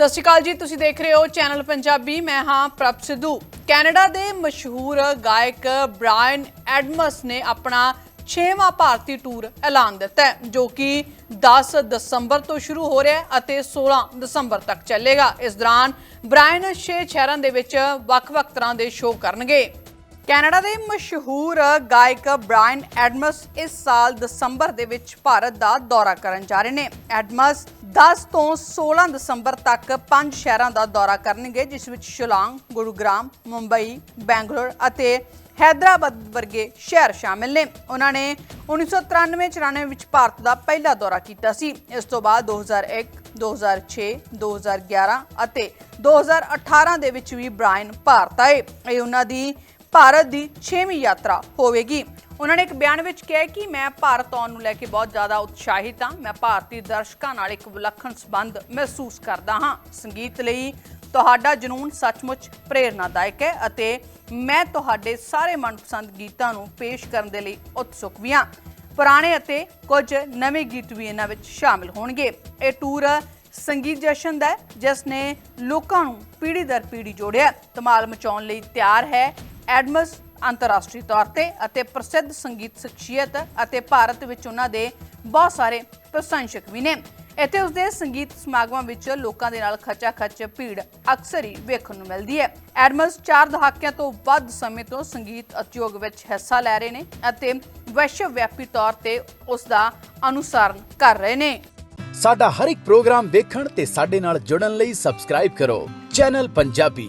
ਸਤਿ ਸ਼੍ਰੀ ਅਕਾਲ ਜੀ, ਤੁਸੀਂ ਦੇਖ ਰਹੇ ਹੋ ਚੈਨਲ ਪੰਜਾਬੀ, ਮੈਂ ਹਾਂ ਪ੍ਰਭ ਸਿੱਧੂ। ਕੈਨੇਡਾ ਦੇ ਮਸ਼ਹੂਰ ਗਾਇਕ ਬ੍ਰਾਇਨ ਐਡਮਸ ਨੇ ਆਪਣਾ 6ਵਾਂ ਭਾਰਤੀ ਟੂਰ ਐਲਾਨ ਦਿੱਤਾ ਹੈ, ਜੋ ਕਿ 10 ਦਸੰਬਰ ਤੋਂ ਸ਼ੁਰੂ ਹੋ ਰਿਹਾ ਹੈ ਅਤੇ 16 ਦਸੰਬਰ ਤੱਕ ਚੱਲੇਗਾ। ਇਸ ਦੌਰਾਨ ਬ੍ਰਾਇਨ 6 ਸ਼ਹਿਰਾਂ ਦੇ ਵਿੱਚ ਵੱਖ-ਵੱਖ ਤਰ੍ਹਾਂ ਦੇ ਸ਼ੋਅ ਕਰਨਗੇ। ਕੈਨੇਡਾ ਦੇ ਮਸ਼ਹੂਰ ਗਾਇਕ ਬ੍ਰਾਇਨ ਐਡਮਸ ਇਸ ਸਾਲ ਦਸੰਬਰ ਦੇ ਵਿੱਚ ਭਾਰਤ ਦਾ ਦੌਰਾ ਕਰਨ ਜਾ ਰਹੇ ਨੇ। ਐਡਮਸ 10 ਤੋਂ 16 ਦਸੰਬਰ ਤੱਕ ਪੰਜ ਸ਼ਹਿਰਾਂ ਦਾ ਦੌਰਾ ਕਰਨਗੇ ਜਿਸ ਵਿੱਚ ਸ਼ਿਲਾਂਗ, ਗੁਰੂਗ੍ਰਾਮ, ਮੁੰਬਈ, ਬੈਂਗਲੌਰ ਅਤੇ ਹੈਦਰਾਬਾਦ ਵਰਗੇ ਸ਼ਹਿਰ ਸ਼ਾਮਿਲ ਨੇ। ਉਹਨਾਂ ਨੇ 1993-94 ਵਿੱਚ ਭਾਰਤ ਦਾ ਪਹਿਲਾ ਦੌਰਾ ਕੀਤਾ ਸੀ। ਇਸ ਤੋਂ ਬਾਅਦ 2001 2006 2011 ਅਤੇ 2018 ਦੇ ਵਿੱਚ ਵੀ ਬ੍ਰਾਇਨ ਭਾਰਤ ਆਏ। ਇਹ ਉਹਨਾਂ ਦੀ ਭਾਰਤ ਦੀ 6ਵੀਂ ਯਾਤਰਾ ਹੋਵੇਗੀ। ਉਹਨਾਂ ਨੇ ਇੱਕ ਬਿਆਨ ਵਿੱਚ ਕਿਹਾ ਕਿ ਮੈਂ ਭਾਰਤ ਆਉਣ ਨੂੰ ਲੈ ਕੇ ਬਹੁਤ ਜ਼ਿਆਦਾ ਉਤਸ਼ਾਹਿਤ ਹਾਂ। ਮੈਂ ਭਾਰਤੀ ਦਰਸ਼ਕਾਂ ਨਾਲ ਇੱਕ ਵਿਲੱਖਣ ਸੰਬੰਧ ਮਹਿਸੂਸ ਕਰਦਾ ਹਾਂ। ਸੰਗੀਤ ਲਈ ਤੁਹਾਡਾ ਜਨੂਨ ਸੱਚਮੁੱਚ ਪ੍ਰੇਰਨਾਦਾਇਕ ਹੈ ਅਤੇ ਮੈਂ ਤੁਹਾਡੇ ਸਾਰੇ ਮਨਪਸੰਦ ਗੀਤਾਂ ਨੂੰ ਪੇਸ਼ ਕਰਨ ਦੇ ਲਈ ਉਤਸੁਕ ਵੀ ਹਾਂ। ਪੁਰਾਣੇ ਅਤੇ ਕੁਝ ਨਵੇਂ ਗੀਤ ਵੀ ਇਹਨਾਂ ਵਿੱਚ ਸ਼ਾਮਿਲ ਹੋਣਗੇ। ਇਹ ਟੂਰ ਸੰਗੀਤ ਜਸ਼ਨ ਦਾ ਜਿਸ ਨੇ ਲੋਕਾਂ ਨੂੰ ਪੀੜ੍ਹੀ ਦਰ ਪੀੜ੍ਹੀ ਜੋੜਿਆ ਧਮਾਲ ਮਚਾਉਣ ਲਈ ਤਿਆਰ ਹੈ। ਐਡਮਸ ਅੰਤਰਰਾਸ਼ਟਰੀ ਤੌਰ ਤੇ ਅਤੇ ਪ੍ਰਸਿੱਧ ਸੰਗੀਤ ਸ਼ਖਸੀਅਤ ਅਤੇ ਭਾਰਤ ਵਿੱਚ ਉਹਨਾਂ ਦੇ ਬਹੁਤ ਸਾਰੇ ਪ੍ਰਸ਼ੰਸਕ ਵੀ ਨੇ। ਇੱਥੇ ਉਸਦੇ ਸੰਗੀਤ ਸਮਾਗਮਾਂ ਵਿੱਚ ਲੋਕਾਂ ਦੇ ਨਾਲ ਖਚਾ ਖਚ ਭੀੜ ਅਕਸਰ ਹੀ ਵੇਖਣ ਨੂੰ ਮਿਲਦੀ ਹੈ। ਐਡਮਸ ਚਾਰ ਦਹਾਕਿਆਂ ਤੋਂ ਵੱਧ ਸਮੇਂ ਤੋਂ ਸੰਗੀਤ ਉਦਯੋਗ ਵਿੱਚ ਹਿੱਸਾ ਲੈ ਰਹੇ ਨੇ ਅਤੇ ਵਿਸ਼ਵ ਵਿਆਪੀ ਤੌਰ ਤੇ ਉਸ ਦਾ ਅਨੁਸਰਨ ਕਰ ਰਹੇ ਨੇ। ਸਾਡਾ ਹਰ ਇੱਕ ਪ੍ਰੋਗਰਾਮ ਦੇਖਣ ਤੇ ਸਾਡੇ ਨਾਲ ਜੁੜਨ ਲਈ ਸਬਸਕ੍ਰਾਈਬ ਕਰੋ। ਚੈਨਲ ਪੰਜਾਬੀ